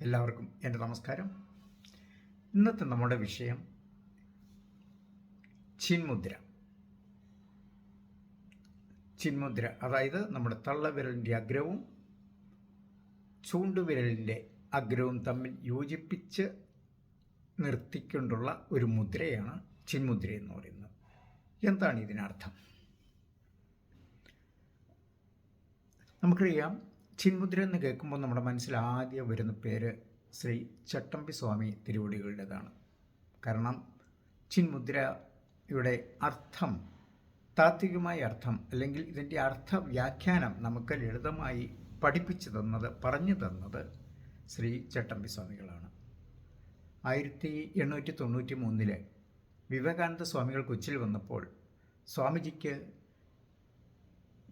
എല്ലാവർക്കും എന്റെ നമസ്കാരം. ഇന്നത്തെ നമ്മുടെ വിഷയം ചിന്മുദ്ര. ചിന്മുദ്ര അതായത് നമ്മുടെ തള്ളവിരലിന്റെ അഗ്രവും ചൂണ്ടുവിരലിന്റെ അഗ്രവും തമ്മിൽ യോജിപ്പിച്ച് നിർത്തിക്കൊണ്ടുള്ള ഒരു മുദ്രയാണ് ചിന്മുദ്ര എന്ന് പറയുന്നത്. എന്താണ് ഇതിനർത്ഥം? നമുക്കറിയാം ചിന്മുദ്ര എന്ന് കേൾക്കുമ്പോൾ നമ്മുടെ മനസ്സിൽ ആദ്യം വരുന്ന പേര് ശ്രീ ചട്ടമ്പി സ്വാമി തിരുവടികളുടേതാണ്. കാരണം ചിന്മുദ്രയുടെ അർത്ഥം താത്വികമായ അർത്ഥം അല്ലെങ്കിൽ ഇതിന്റെ അർത്ഥ വ്യാഖ്യാനം നമുക്ക് ലളിതമായി പഠിപ്പിച്ചു തന്നത് പറഞ്ഞു തന്നത് ശ്രീ ചട്ടമ്പി സ്വാമികളാണ്. ആയിരത്തി എണ്ണൂറ്റി തൊണ്ണൂറ്റി മൂന്നിൽ വിവേകാനന്ദ സ്വാമികൾ കൊച്ചിയിൽ വന്നപ്പോൾ സ്വാമിജിക്ക്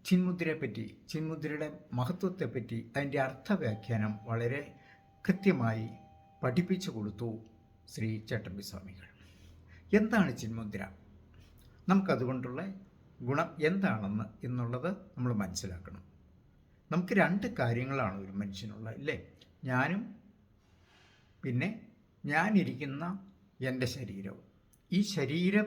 ചിന്മുദ്രയെപ്പറ്റി ചിന്മുദ്രയുടെ മഹത്വത്തെപ്പറ്റി അതിന്റെ അർത്ഥവ്യാഖ്യാനം വളരെ കൃത്യമായി പഠിപ്പിച്ചു കൊടുത്തു ശ്രീ ചട്ടമ്പി സ്വാമികൾ എന്താണ് ചിന്മുദ്ര? നമുക്കതുകൊണ്ടുള്ള ഗുണം എന്താണെന്ന് എന്നുള്ളത് നമ്മൾ മനസ്സിലാക്കണം. നമുക്ക് രണ്ട് കാര്യങ്ങളാണ് ഒരു മനുഷ്യനുള്ള ഇല്ലേ ഞാനും പിന്നെ ഞാനിരിക്കുന്ന എന്റെ ശരീരവും. ഈ ശരീരം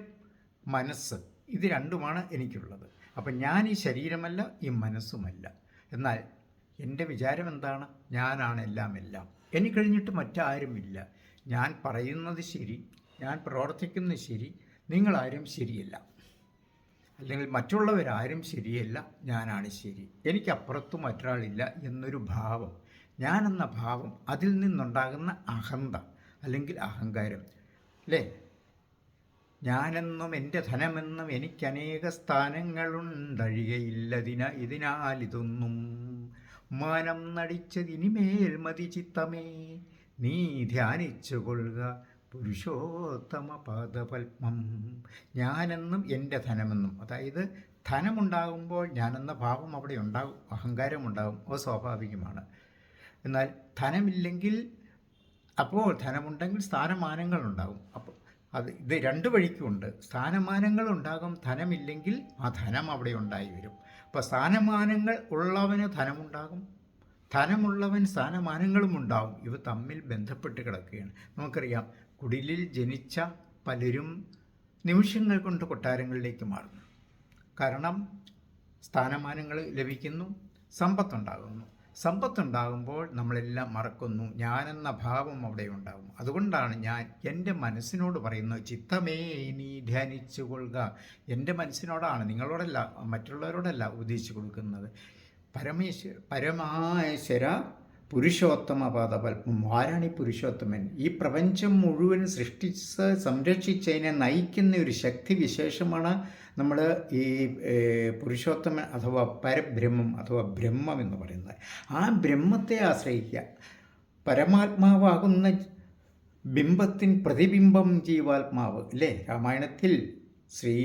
മനസ്സ് ഇത് രണ്ടുമാണ് എനിക്കുള്ളത്. അപ്പം ഞാൻ ഈ ശരീരമല്ല ഈ മനസ്സുമല്ല. എന്നാൽ എന്റെ വിചാരം എന്താണ് ഞാനാണ് എല്ലാം എല്ലാം. എനിക്ക് കഴിഞ്ഞിട്ട് മറ്റാരുമില്ല. ഞാൻ പറയുന്നത് ശരി ഞാൻ പ്രവർത്തിക്കുന്നത് ശരി നിങ്ങളാരും ശരിയല്ല. അല്ലെങ്കിൽ മറ്റുള്ളവരാരും ശരിയല്ല ഞാനാണ് ശരി. എനിക്കപ്പുറത്തും മറ്റൊരാളില്ല എന്നൊരു ഭാവം ഞാനെന്ന ഭാവം അതിൽ നിന്നുണ്ടാകുന്ന അഹന്ത അല്ലെങ്കിൽ അഹങ്കാരം. അല്ലേ? ഞാനെന്നും എന്റെ ധനമെന്നും എനിക്കനേക സ്ഥാനങ്ങളുണ്ടഴികയില്ലതിന ഇതിനാൽ ഇതൊന്നും മനം നടിച്ചതിനിമേൽ മതി ചിത്തമേ. നീ ധ്യാനിച്ചു കൊള്ളുക പുരുഷോത്തമ പാദപത്മം. ഞാനെന്നും എന്റെ ധനമെന്നും. അതായത് ധനമുണ്ടാകുമ്പോൾ ഞാനെന്ന ഭാവം അവിടെ ഉണ്ടാകും അഹങ്കാരമുണ്ടാകും. അത് സ്വാഭാവികമാണ്. എന്നാൽ ധനമില്ലെങ്കിൽ അപ്പോൾ ധനമുണ്ടെങ്കിൽ സ്ഥാനമാനങ്ങളുണ്ടാകും. അപ്പോൾ അത് ഇത് രണ്ട് വഴിക്കുമുണ്ട്. സ്ഥാനമാനങ്ങൾ ഉണ്ടാകും ധനമില്ലെങ്കിൽ ആ ധനം അവിടെ ഉണ്ടായി വരും. അപ്പോൾ സ്ഥാനമാനങ്ങൾ ഉള്ളവന് ധനമുണ്ടാകും ധനമുള്ളവൻ സ്ഥാനമാനങ്ങളും ഉണ്ടാവും ഇവ തമ്മിൽ ബന്ധപ്പെട്ട് കിടക്കുകയാണ്. നമുക്കറിയാം കുടിലിൽ ജനിച്ച പലരും നിമിഷങ്ങൾ കൊണ്ട് കൊട്ടാരങ്ങളിലേക്ക് മാറുന്നു. കാരണം സ്ഥാനമാനങ്ങൾ ലഭിക്കുന്നു സമ്പത്തുണ്ടാകുന്നു. സമ്പത്തുണ്ടാകുമ്പോൾ നമ്മളെല്ലാം മറക്കുന്നു. ഞാനെന്ന ഭാവം അവിടെ ഉണ്ടാകും അതുകൊണ്ടാണ് ഞാൻ എന്റെ മനസ്സിനോട് പറയുന്നത് ചിത്തമേ ഇനി ധ്യാനിച്ചു കൊള്ളുക. എന്റെ മനസ്സിനോടാണ് നിങ്ങളോടല്ല മറ്റുള്ളവരോടല്ല ഉദ്ദേശിച്ചു കൊടുക്കുന്നത്. പരമേശ്വര പരമാശ്വര പുരുഷോത്തമ പാദപത്മം ആരാണ് പുരുഷോത്തമൻ? ഈ പ്രപഞ്ചം മുഴുവൻ സൃഷ്ടിച്ച് സംരക്ഷിച്ചതിനെ നയിക്കുന്ന ഒരു ശക്തി വിശേഷമാണ് നമ്മൾ ഈ പുരുഷോത്തമൻ അഥവാ പരബ്രഹ്മം അഥവാ ബ്രഹ്മം എന്ന് പറയുന്നത്. ആ ബ്രഹ്മത്തെ ആശ്രയിക്കുക. പരമാത്മാവാകുന്ന ബിംബത്തിൻ പ്രതിബിംബം ജീവാത്മാവ് അല്ലേ? രാമായണത്തിൽ ശ്രീ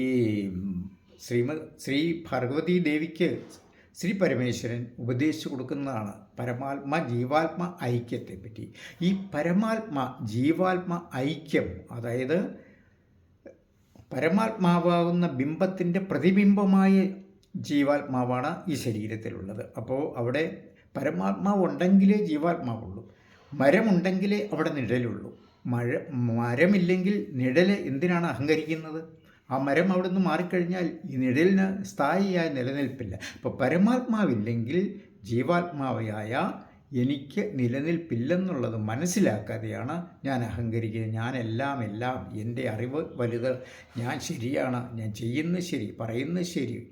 ശ്രീമ ശ്രീ ഭഗവതി ദേവിക്ക് ശ്രീ പരമേശ്വരൻ ഉപദേശിച്ചു കൊടുക്കുന്നതാണ് പരമാത്മ ജീവാത്മ ഐക്യത്തെ പറ്റി. ഈ പരമാത്മ ജീവാത്മ ഐക്യം അതായത് പരമാത്മാവാകുന്ന ബിംബത്തിന്റെ പ്രതിബിംബമായ ജീവാത്മാവാണ് ഈ ശരീരത്തിലുള്ളത്. അപ്പോൾ അവിടെ പരമാത്മാവ് ഉണ്ടെങ്കിലേ ജീവാത്മാവുള്ളൂ മരമുണ്ടെങ്കിലേ അവിടെ നിഴലുള്ളൂ. മഴ മരമില്ലെങ്കിൽ നിഴൽ എന്തിനാണ് അഹങ്കരിക്കുന്നത്? ആ മരം അവിടെ നിന്ന് മാറിക്കഴിഞ്ഞാൽ ഈ നിഴലിന് സ്ഥായിയായ നിലനിൽപ്പില്ല. അപ്പോൾ പരമാത്മാവില്ലെങ്കിൽ ജീവാത്മാവയായ എനിക്ക് നിലനിൽപ്പില്ലെന്നുള്ളത് മനസ്സിലാക്കാതെയാണ് ഞാൻ അഹങ്കരിക്കുന്നത്. ഞാൻ എല്ലാം എല്ലാം എന്റെ അറിവ് വലുത്. ഞാൻ ശരിയാണ്. ഞാൻ ചെയ്യുന്നത് ശരി പറയുന്നത് ശരി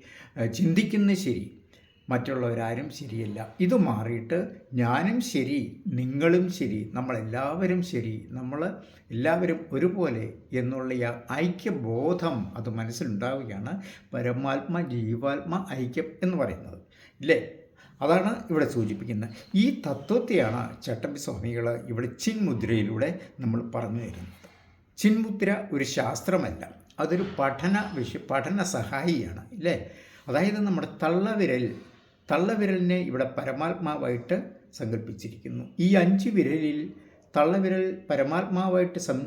ചിന്തിക്കുന്നത് ശരി. മറ്റുള്ളവരാരും ശരിയല്ല. ഇത് മാറിയിട്ട് ഞാനും ശരി നിങ്ങളും ശരി നമ്മളെല്ലാവരും ശരി നമ്മൾ എല്ലാവരും ഒരുപോലെ എന്നുള്ള ഐക്യബോധം അത് മനസ്സിലുണ്ടാവുകയാണ് പരമാത്മ ജീവാത്മ ഐക്യം എന്ന് പറയുന്നത്. ഇല്ലേ? അതാണ് ഇവിടെ സൂചിപ്പിക്കുന്നത്. ഈ തത്വത്തെയാണ് ചട്ടമ്പി സ്വാമികൾ ഇവിടെ ചിന്മുദ്രയിലൂടെ നമ്മൾ പറഞ്ഞു തരുന്നത്. ചിന്മുദ്ര ഒരു ശാസ്ത്രമല്ല. അതൊരു പഠന വിഷ പഠന സഹായിയാണ് ഇല്ലേ? അതായത് നമ്മുടെ തള്ളവിരൽ തള്ളവിരലിനെ ഇവിടെ പരമാത്മാവായിട്ട് സങ്കല്പിച്ചിരിക്കുന്നു ഈ അഞ്ച് വിരലിൽ തള്ളവിരൽ പരമാത്മാവായിട്ട് സം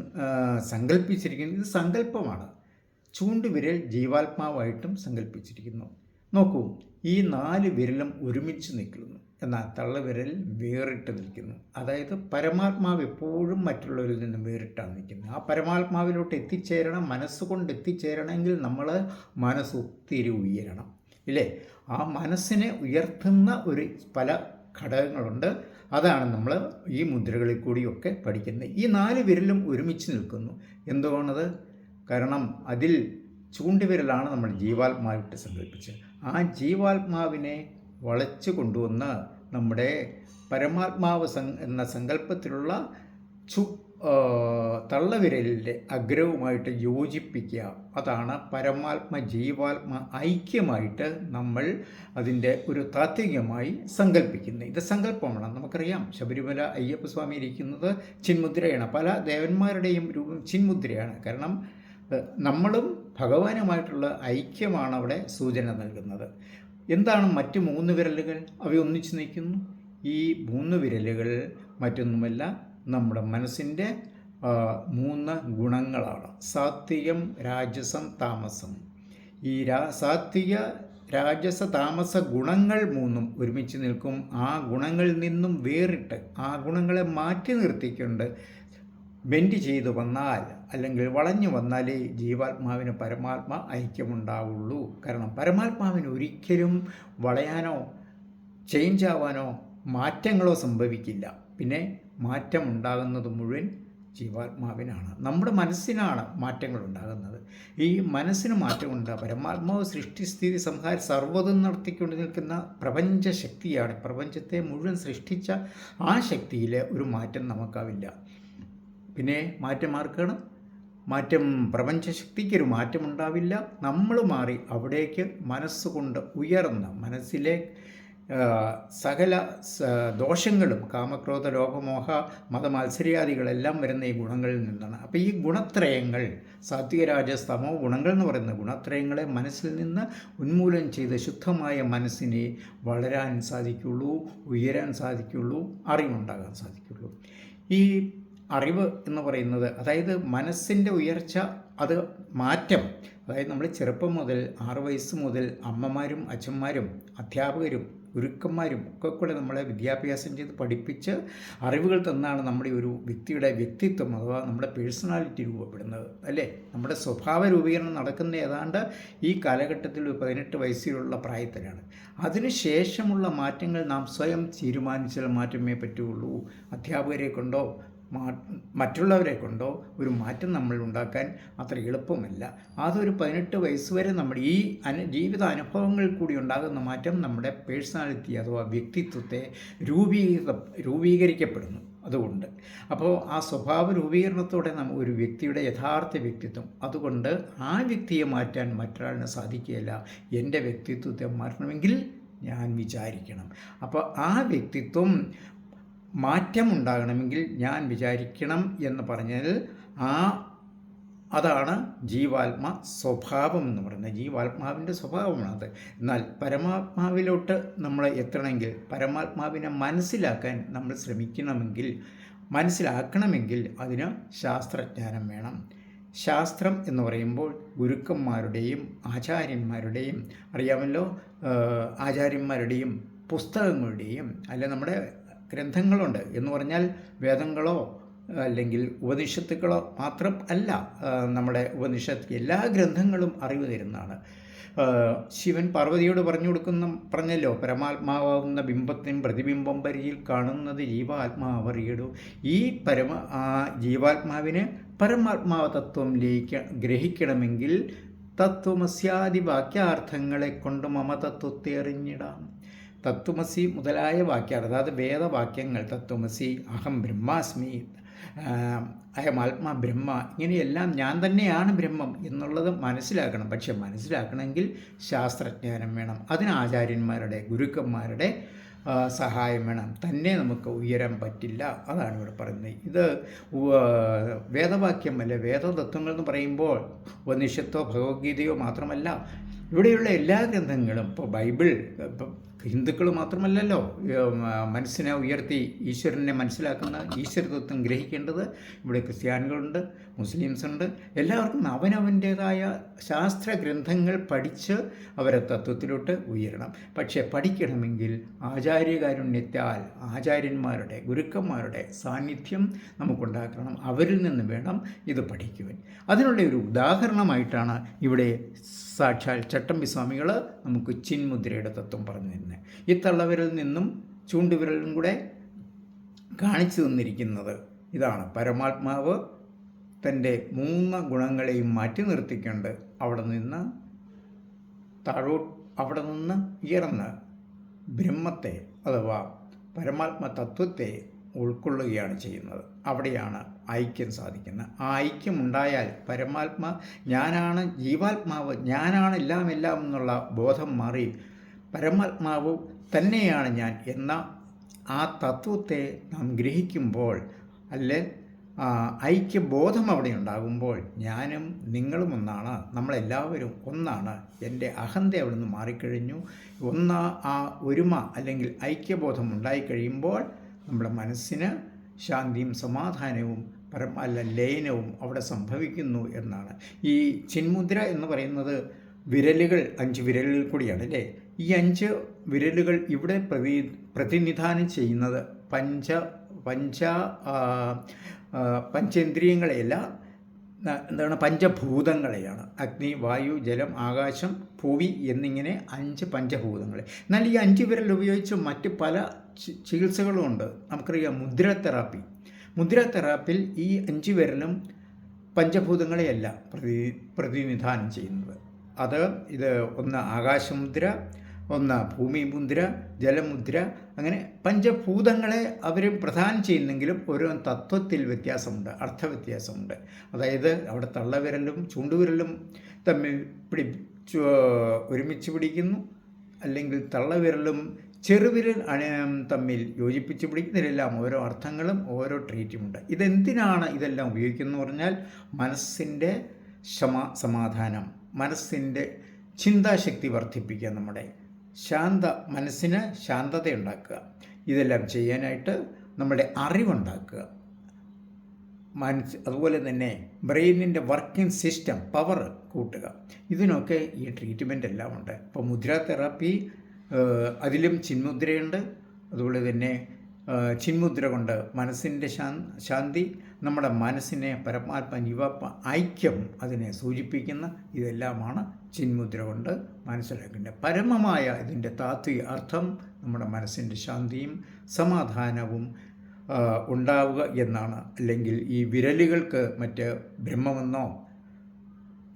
സങ്കല്പിച്ചിരിക്കുന്നു ഇത് സങ്കല്പമാണ് ചൂണ്ടുവിരൽ ജീവാത്മാവായിട്ടും സങ്കല്പിച്ചിരിക്കുന്നു നോക്കൂ ഈ നാല് വിരലും ഒരുമിച്ച് നിൽക്കുന്നു. എന്നാൽ തള്ളവിരൽ വേറിട്ട് നിൽക്കുന്നു. അതായത് പരമാത്മാവ് എപ്പോഴും മറ്റുള്ളവരിൽ നിന്നും വേറിട്ടാണ് നിൽക്കുന്നത്. ആ പരമാത്മാവിലോട്ട് എത്തിച്ചേരണം മനസ്സുകൊണ്ട് എത്തിച്ചേരണമെങ്കിൽ നമ്മൾ മനസ്സ് ഒത്തിരി ഉയരണം. ഇല്ലേ? ആ മനസ്സിനെ ഉയർത്തുന്ന ഒരു പല ഘടകങ്ങളുണ്ട്. അതാണ് നമ്മൾ ഈ മുദ്രകളിൽ കൂടിയൊക്കെ പഠിക്കുന്നത്. ഈ നാല് വിരലും ഒരുമിച്ച് നിൽക്കുന്നു. എന്തുകൊണ്ടത്? കാരണം അതിൽ ചൂണ്ടുവിരലാണ് നമ്മൾ ജീവാത്മാവിട്ട് സങ്കല്പിച്ചത് ആ ജീവാത്മാവിനെ വളച്ചു കൊണ്ടുവന്ന് നമ്മുടെ പരമാത്മാവ് എന്ന സങ്കല്പത്തിലുള്ള ചു തള്ളവിരലിന്റെ അഗ്രവുമായിട്ട് യോജിപ്പിക്കുക. അതാണ് പരമാത്മ ജീവാത്മ ഐക്യമായിട്ട് നമ്മൾ അതിന്റെ ഒരു താത്വികമായി സങ്കല്പിക്കുന്നത് ഇത് സങ്കല്പമാണ്. നമുക്കറിയാം. ശബരിമല അയ്യപ്പസ്വാമി ഇരിക്കുന്നത് ചിന്മുദ്രയാണ്. പല ദേവന്മാരുടെയും രൂപം ചിന്മുദ്രയാണ്. കാരണം നമ്മളും ഭഗവാനുമായിട്ടുള്ള ഐക്യമാണ് അവിടെ സൂചന നൽകുന്നത്. എന്താണ് മറ്റ് മൂന്ന് വിരലുകൾ? അവയൊന്നിച്ച് നിൽക്കുന്നു. ഈ മൂന്ന് വിരലുകൾ മറ്റൊന്നുമല്ല നമ്മുടെ മനസ്സിന്റെ മൂന്ന് ഗുണങ്ങളാണ്. സാത്വികം രാജസം താമസം. ഈ രാ സാത്വിക രാജസ താമസ ഗുണങ്ങൾ മൂന്നും ഒരുമിച്ച് നിൽക്കും. ആ ഗുണങ്ങളിൽ നിന്നും വേറിട്ട് ആ ഗുണങ്ങളെ മാറ്റി നിർത്തിക്കൊണ്ട് ബെൻഡ് ചെയ്തു വന്നാൽ അല്ലെങ്കിൽ വളഞ്ഞു വന്നാലേ ജീവാത്മാവിന് പരമാത്മ ഐക്യമുണ്ടാവുള്ളൂ. കാരണം പരമാത്മാവിന് ഒരിക്കലും വളയാനോ ചേഞ്ച് ആവാനോ മാറ്റങ്ങളോ സംഭവിക്കില്ല. പിന്നെ മാറ്റം ഉണ്ടാകുന്നത് മുഴുവൻ ജീവാത്മാവിനാണ്. നമ്മുടെ മനസ്സിനാണ് മാറ്റങ്ങൾ ഉണ്ടാകുന്നത് ഈ മനസ്സിന് മാറ്റമുണ്ട്. പരമാത്മാവ് സൃഷ്ടിസ്ഥിതി സംഹാര സർവതും നടത്തിക്കൊണ്ട് നിൽക്കുന്ന പ്രപഞ്ച ശക്തിയാണ്. പ്രപഞ്ചത്തെ മുഴുവൻ സൃഷ്ടിച്ച ആ ശക്തിയിൽ ഒരു മാറ്റം നമുക്കാവില്ല. പിന്നെ മാറ്റം ആർക്കാണ്? മാറ്റം പ്രപഞ്ചശക്തിക്കൊരു മാറ്റമുണ്ടാവില്ല. നമ്മൾ മാറി അവിടേക്ക് മനസ്സുകൊണ്ട് ഉയർന്ന മനസ്സിലെ സകല ദോഷങ്ങളും കാമക്രോധ ലോപമോഹ മതമത്സര്യാദികളെല്ലാം വരുന്ന ഈ ഗുണങ്ങളിൽ നിന്നാണ്. അപ്പോൾ ഈ ഗുണത്രയങ്ങൾ സാത്വികരാജസ്തമോ ഗുണങ്ങൾ എന്ന് പറയുന്ന ഗുണത്രയങ്ങളെ മനസ്സിൽ നിന്ന് ഉന്മൂലനം ചെയ്ത് ശുദ്ധമായ മനസ്സിനെ വളരാൻ സാധിക്കുള്ളൂ ഉയരാൻ സാധിക്കുള്ളൂ അറിവുണ്ടാകാൻ സാധിക്കുള്ളൂ. ഈ അറിവ് എന്ന് പറയുന്നത് അതായത് മനസ്സിന്റെ ഉയർച്ച അത് മാറ്റം അതായത് നമ്മൾ ചെറുപ്പം മുതൽ ആറ് വയസ്സ് മുതൽ അമ്മമാരും അച്ഛന്മാരും അധ്യാപകരും ഗുരുക്കന്മാരും ഒക്കെ കൂടെ നമ്മളെ വിദ്യാഭ്യാസം ചെയ്ത് പഠിപ്പിച്ച് അറിവുകൾ തന്നാണ് നമ്മുടെ ഒരു വ്യക്തിയുടെ വ്യക്തിത്വം അഥവാ നമ്മുടെ പേഴ്സണാലിറ്റി രൂപപ്പെടുന്നത് അല്ലേ? നമ്മുടെ സ്വഭാവ രൂപീകരണം നടക്കുന്ന ഏതാണ്ട് ഈ കാലഘട്ടത്തിൽ ഒരു പതിനെട്ട് വയസ്സിലുള്ള പ്രായത്തിലാണ്. അതിനുശേഷമുള്ള മാറ്റങ്ങൾ നാം സ്വയം തീരുമാനിച്ചാൽ മാറ്റമേ പറ്റുള്ളൂ അധ്യാപകരെ കൊണ്ടോ മറ്റുള്ളവരെ കൊണ്ടോ ഒരു മാറ്റം നമ്മൾ ഉണ്ടാക്കാൻ അത്ര എളുപ്പമല്ല. അതൊരു പതിനെട്ട് വയസ്സ് വരെ നമ്മുടെ ഈ അനു ജീവിത അനുഭവങ്ങളിൽ കൂടി ഉണ്ടാകുന്ന മാറ്റം നമ്മുടെ പേഴ്സണാലിറ്റി അഥവാ വ്യക്തിത്വത്തെ രൂപീകൃത രൂപീകരിക്കപ്പെടുന്നു. അതുകൊണ്ട്. അപ്പോൾ ആ സ്വഭാവ രൂപീകരണത്തോടെ നമ്മൾ ഒരു വ്യക്തിയുടെ യഥാർത്ഥ വ്യക്തിത്വം. അതുകൊണ്ട് ആ വ്യക്തിയെ മാറ്റാൻ മറ്റൊരാളിന് സാധിക്കുകയില്ല. എന്റെ വ്യക്തിത്വത്തെ മാറ്റണമെങ്കിൽ ഞാൻ വിചാരിക്കണം. അപ്പോൾ ആ വ്യക്തിത്വം മാറ്റമുണ്ടാകണമെങ്കിൽ ഞാൻ വിചാരിക്കണം എന്ന് പറഞ്ഞാൽ ആ അതാണ് ജീവാത്മ സ്വഭാവം എന്ന് പറയുന്നത്. ജീവാത്മാവിന്റെ സ്വഭാവമാണത് എന്നാൽ പരമാത്മാവിലോട്ട് നമ്മൾ എത്തണമെങ്കിൽ പരമാത്മാവിനെ മനസ്സിലാക്കാൻ നമ്മൾ ശ്രമിക്കണമെങ്കിൽ മനസ്സിലാക്കണമെങ്കിൽ അതിന് ശാസ്ത്രജ്ഞാനം വേണം. ശാസ്ത്രം എന്ന് പറയുമ്പോൾ ഗുരുക്കന്മാരുടെയും ആചാര്യന്മാരുടെയും അറിയാമല്ലോ ആചാര്യന്മാരുടെയും പുസ്തകങ്ങളുടെയും അല്ല നമ്മുടെ ഗ്രന്ഥങ്ങളുണ്ട് എന്ന് പറഞ്ഞാൽ വേദങ്ങളോ അല്ലെങ്കിൽ ഉപനിഷത്തുക്കളോ മാത്രം അല്ല നമ്മുടെ ഉപനിഷത്ത് എല്ലാ ഗ്രന്ഥങ്ങളും അറിവ് തരുന്നതാണ്. ശിവൻ പാർവതിയോട് പറഞ്ഞു കൊടുക്കുന്ന പറഞ്ഞല്ലോ പരമാത്മാവാകുന്ന ബിംബത്തിനും പ്രതിബിംബം പരിയിൽ കാണുന്നത് ജീവാത്മാവറിയടു. ഈ പരമ ജീവാത്മാവിന് പരമാത്മാവ തത്വം ലയിക്ക ഗ്രഹിക്കണമെങ്കിൽ തത്വമസ്യാദി വാക്യാർത്ഥങ്ങളെ കൊണ്ട് മമതത്വത്തെ അറിഞ്ഞിടാം. തത്വമസി മുതലായ വാക്യാർത്ഥം അതായത് വേദവാക്യങ്ങൾ തത്വമസി അഹം ബ്രഹ്മാസ്മി അയം ആത്മാ ബ്രഹ്മ ഇങ്ങനെയെല്ലാം ഞാൻ തന്നെയാണ് ബ്രഹ്മം എന്നുള്ളത് മനസ്സിലാക്കണം. പക്ഷെ മനസ്സിലാക്കണമെങ്കിൽ ശാസ്ത്രജ്ഞാനം വേണം അതിന് ആചാര്യന്മാരുടെ ഗുരുക്കന്മാരുടെ സഹായം വേണം. തന്നെ നമുക്ക് ഉയരാൻ പറ്റില്ല അതാണ് ഇവിടെ പറയുന്നത്. ഇത് വേദവാക്യം വേദവാക്യമല്ല വേദതത്വങ്ങൾ എന്ന് പറയുമ്പോൾ ഉപനിഷത്തോ ഭഗവത്ഗീതയോ മാത്രമല്ല ഇവിടെയുള്ള എല്ലാ ഗ്രന്ഥങ്ങളും ഇപ്പോൾ ബൈബിൾ ഹിന്ദുക്കൾ മാത്രമല്ലല്ലോ മനസ്സിനെ ഉയർത്തി ഈശ്വരനെ മനസ്സിലാക്കുന്ന ഈശ്വരതത്വം ഗ്രഹിക്കേണ്ടത് ഇവിടെ ക്രിസ്ത്യാനികളുണ്ട് മുസ്ലിംസ് ഉണ്ട് എല്ലാവർക്കും അവനവന്റേതായ ശാസ്ത്ര ഗ്രന്ഥങ്ങൾ പഠിച്ച് അവരെ തത്വത്തിലോട്ട് ഉയരണം. പക്ഷേ പഠിക്കണമെങ്കിൽ ആചാര്യകാരുണ്യത്താൽ ആചാര്യന്മാരുടെ ഗുരുക്കന്മാരുടെ സാന്നിധ്യം നമുക്കുണ്ടാക്കണം. അവരിൽ നിന്ന് വേണം ഇത് പഠിക്കുവാൻ. അതിനുള്ള ഒരു ഉദാഹരണമായിട്ടാണ് ഇവിടെ സാക്ഷാൽ ചട്ടമ്പി സ്വാമികൾ നമുക്ക് ചിന്മുദ്രയുടെ തത്വം പറഞ്ഞു തരുന്നത് ഈ തള്ളവിരൽ നിന്നും ചൂണ്ടുവിരലും കൂടെ കാണിച്ചു തന്നിരിക്കുന്നത് ഇതാണ്. പരമാത്മാവ് തന്റെ മൂന്ന് ഗുണങ്ങളെയും മാറ്റി നിർത്തിക്കൊണ്ട് അവിടെ നിന്ന് താഴോ അവിടെ നിന്ന് ഉയർന്ന് ബ്രഹ്മത്തെ അഥവാ പരമാത്മ തത്വത്തെ ഉൾക്കൊള്ളുകയാണ് ചെയ്യുന്നത്. അവിടെയാണ് ഐക്യം സാധിക്കുന്ന ആ ഐക്യം ഉണ്ടായാൽ പരമാത്മ ഞാനാണ് ജീവാത്മാവ് ഞാനാണ് എല്ലാം എല്ലാം എന്നുള്ള ബോധം മാറി പരമാത്മാവ് തന്നെയാണ് ഞാൻ എന്ന ആ തത്വത്തെ നാം ഗ്രഹിക്കുമ്പോൾ അല്ലെ ഐക്യബോധം അവിടെ ഉണ്ടാകുമ്പോൾ ഞാനും നിങ്ങളും ഒന്നാണ് നമ്മളെല്ലാവരും ഒന്നാണ്. എന്റെ അഹന്ത അവിടെ നിന്ന് മാറിക്കഴിഞ്ഞു. ഒന്ന് ആ ഒരുമ അല്ലെങ്കിൽ ഐക്യബോധം ഉണ്ടായിക്കഴിയുമ്പോൾ നമ്മുടെ മനസ്സിന് ശാന്തിയും സമാധാനവും പരം അല്ല ലയനവും അവിടെ സംഭവിക്കുന്നു എന്നാണ്. ഈ ചിന്മുദ്ര എന്ന് പറയുന്നത് വിരലുകൾ അഞ്ച് വിരലുകൾ കൂടിയാണ് അല്ലേ? ഈ അഞ്ച് വിരലുകൾ ഇവിടെ പ്രതി പ്രതിനിധാനം ചെയ്യുന്നത് പഞ്ച പഞ്ച പഞ്ചേന്ദ്രിയങ്ങളെയല്ല എന്താണ് പഞ്ചഭൂതങ്ങളെയാണ്. അഗ്നി വായു ജലം ആകാശം ഭൂവി എന്നിങ്ങനെ അഞ്ച് പഞ്ചഭൂതങ്ങളെ. എന്നാൽ ഈ അഞ്ച് വിരൽ ഉപയോഗിച്ച് മറ്റ് പല ചികിത്സകളും ചികിത്സകളുമുണ്ട് നമുക്കറിയാം മുദ്ര തെറാപ്പി മുദ്ര തെറാപ്പിൽ ഈ അഞ്ചു വിരലും പഞ്ചഭൂതങ്ങളെയല്ല പ്രതി പ്രതിനിധാനം ചെയ്യുന്നത്. അത് ഇത് ഒന്ന് ആകാശമുദ്ര ഒന്ന് ഭൂമിമുദ്ര ജലമുദ്ര അങ്ങനെ പഞ്ചഭൂതങ്ങളെ അവർ പ്രധാനം ചെയ്യുന്നെങ്കിലും ഓരോ തത്വത്തിൽ വ്യത്യാസമുണ്ട് അർത്ഥവ്യത്യാസമുണ്ട്. അതായത് അവിടെ തള്ളവിരലും ചൂണ്ടുവിരലും തമ്മിൽ പിടി ഒരുമിച്ച് പിടിക്കുന്നു അല്ലെങ്കിൽ തള്ളവിരലും ചെറുവിരൽ തമ്മിൽ യോജിപ്പിച്ച് പിടിക്കുന്നതിലെല്ലാം ഓരോ അർത്ഥങ്ങളും ഓരോ ട്രീറ്റുമുണ്ട്. ഇതെന്തിനാണ് ഇതെല്ലാം ഉപയോഗിക്കുന്നത് പറഞ്ഞാൽ മനസ്സിന്റെ ക്ഷമാ സമാധാനം മനസ്സിന്റെ ചിന്താശക്തി വർദ്ധിപ്പിക്കുക നമ്മുടെ ശാന്ത മനസ്സിന് ശാന്തത ഉണ്ടാക്കുക ഇതെല്ലാം ചെയ്യാനായിട്ട് നമ്മുടെ അറിവുണ്ടാക്കുക. മനസ്സ് അതുപോലെ തന്നെ ബ്രെയിനിന്റെ വർക്കിംഗ് സിസ്റ്റം പവർ കൂട്ടുക. ഇതിനൊക്കെ ഈ ട്രീറ്റ്മെന്റ് എല്ലാം ഉണ്ട് ഇപ്പോൾ മുദ്ര തെറാപ്പി അതിലും ചിന്മുദ്രയുണ്ട്. അതുപോലെ തന്നെ ചിന്മുദ്ര കൊണ്ട് മനസ്സിന്റെ ശാന്തി നമ്മുടെ മനസ്സിനെ പരമാത്മ യുവ ഐക്യം അതിനെ സൂചിപ്പിക്കുന്ന ഇതെല്ലാമാണ് ചിന്മുദ്ര കൊണ്ട് മനസ്സിലാക്കേണ്ടത്. പരമമായ ഇതിന്റെ താത്വിക അർത്ഥം നമ്മുടെ മനസ്സിന്റെ ശാന്തിയും സമാധാനവും ഉണ്ടാവുക എന്നാണ്. അല്ലെങ്കിൽ ഈ വിരലുകൾക്ക് മറ്റ് ബ്രഹ്മമെന്നോ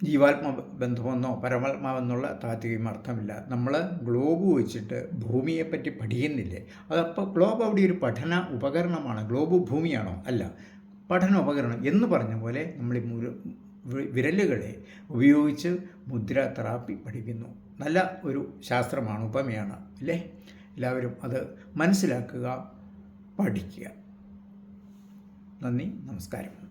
ജീവാത്മ ബന്ധമെന്നോ പരമാത്മാവെന്നുള്ള താത്വികം അർത്ഥമില്ല. നമ്മൾ ഗ്ലോബ് വെച്ചിട്ട് ഭൂമിയെപ്പറ്റി പഠിക്കുന്നില്ലേ? അതപ്പോൾ ഗ്ലോബ് അവിടെ ഒരു പഠന ഉപകരണമാണ്. ഗ്ലോബ് ഭൂമിയാണോ? അല്ല. പഠന ഉപകരണം എന്ന് പറഞ്ഞ പോലെ നമ്മൾ ഈ വിരലുകളെ ഉപയോഗിച്ച് മുദ്ര തെറാപ്പി പഠിക്കുന്നു. നല്ല ഒരു ശാസ്ത്രമാണ് ഉപമയാണ്. അല്ലേ? എല്ലാവരും അത് മനസ്സിലാക്കുക പഠിക്കുക. നന്ദി നമസ്കാരം.